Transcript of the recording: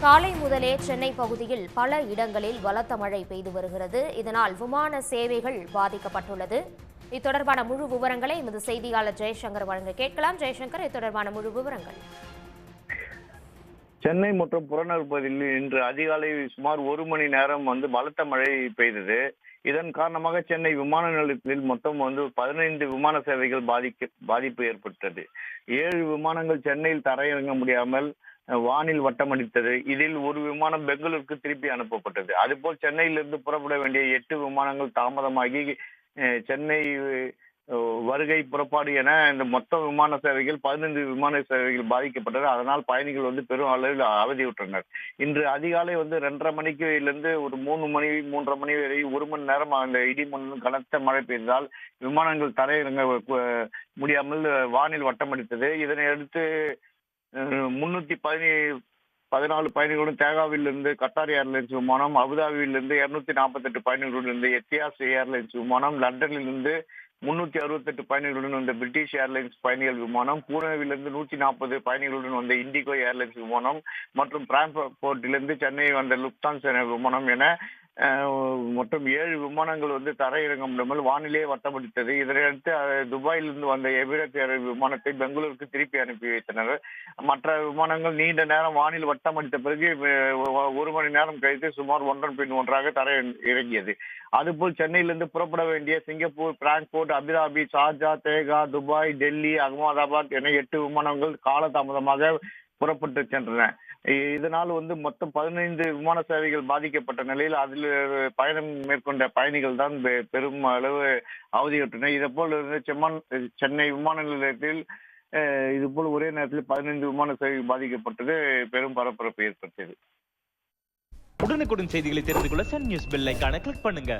காலை முதலே சென்னை பகுதியில் பல இடங்களில் பலத்த மழை பெய்து வருகிறது. இதனால் விமான சேவைகள் பாதிக்கப்பட்டுள்ளது. இது தொடர்பான முழு விவரங்களை எமது செய்தியாளர் ஜெயசங்கர் வழங்க கேட்கலாம். ஜெயசங்கர் இது தொடர்பான முழு விவரங்கள். சென்னை மற்றும் புறநகர் பகுதியில் இன்று அதிகாலை சுமார் ஒரு மணி நேரம் வந்து பலத்த மழை பெய்தது. இதன் காரணமாக சென்னை விமான நிலையத்தில் மொத்தம் வந்து பதினைந்து விமான சேவைகள் பாதிக்க பாதிப்பு ஏற்பட்டது. ஏழு விமானங்கள் சென்னையில் தரையிறங்க முடியாமல் வானில் வட்டமடித்தது இதில் ஒரு விமானம் பெங்களூருக்கு திருப்பி அனுப்பப்பட்டது. அதுபோல் சென்னையிலிருந்து புறப்பட வேண்டிய எட்டு விமானங்கள் தாமதமாகி அஹ், சென்னை வருகை புறப்பாடு என இந்த மொத்த விமான சேவைகள் பதினைந்து விமான சேவைகள் பாதிக்கப்பட்டது. அதனால் பயணிகள் வந்து பெரும் அளவில் அவதியுற்றனர். இன்று அதிகாலை வந்து ரெண்டரை மணிக்குலேருந்து ஒரு மூணு மணி மூன்றரை மணி வரை ஒரு மணி நேரம் அந்த இடி மண்ணும் கனத்த மழை பெய்ததால் விமானங்கள் தரையிறங்க முடியாமல் வானில் வட்டமடித்தது இதனை அடுத்து முன்னூத்தி பதினே பதினாலு பயணிகளுடன் தேகாவிலிருந்து கத்தார் ஏர்லைன்ஸ் விமானம் அபுதாபியிலிருந்து இருநூத்தி நாற்பத்தெட்டு பயணிகளுடன் இருந்த எத்தியாஸ் ஏர்லைன்ஸ் விமானம் லண்டனிலிருந்து முன்னூத்தி அறுபத்தெட்டு பயணிகளுடன் வந்த பிரிட்டிஷ் ஏர்லைன்ஸ் பயணிகள் விமானம் பூனேவிலிருந்து நூத்தி நாற்பது பயணிகளுடன் வந்த இண்டிகோ ஏர்லைன்ஸ் விமானம் மற்றும் பிராங்க்போர்ட்டிலிருந்து சென்னை வந்த லுப்தான்ஸ் விமானம் என மொத்தம் ஏழு விமானங்கள் வந்து தரையிறங்க முடியாமல் வானிலே வட்டமடித்தது. இதனையடுத்து துபாயிலிருந்து வந்த எமிரேட் ஏர் விமானத்தை பெங்களூருக்கு திருப்பி அனுப்பி வைத்தனர். மற்ற விமானங்கள் நீண்ட நேரம் வானில் வட்டமடித்த பிறகு ஒரு மணி நேரம் கழித்து சுமார் ஒன்றன் பின் ஒன்றாக தரை இறங்கியது. அதுபோல் சென்னையிலிருந்து புறப்பட வேண்டிய Singapore Frankfurt Abu Dhabi Sharjah தேகா துபாய் டெல்லி அகமதாபாத் என எட்டு விமானங்கள் காலதாமதமாக புறப்பட்டு சென்றன இதனால் வந்து மொத்தம் பதினைந்து விமான சேவைகள் பாதிக்கப்பட்ட நிலையில் அதில் பயணம் மேற்கொண்ட பயணிகள் தான் பெரும் அளவு அவதியுற்றனர். இதே போல் இருந்து செம்மன் சென்னை விமான நிலையத்தில் இது போல் ஒரே நேரத்தில் பதினைந்து விமான சேவை பாதிக்கப்பட்டது பெரும் பரபரப்பு ஏற்பட்டது உடனுக்குடன் செய்திகளை தெரிந்து கொள்ள சன் நியூஸ் பெல் ஐகானை கிளிக் பண்ணுங்க.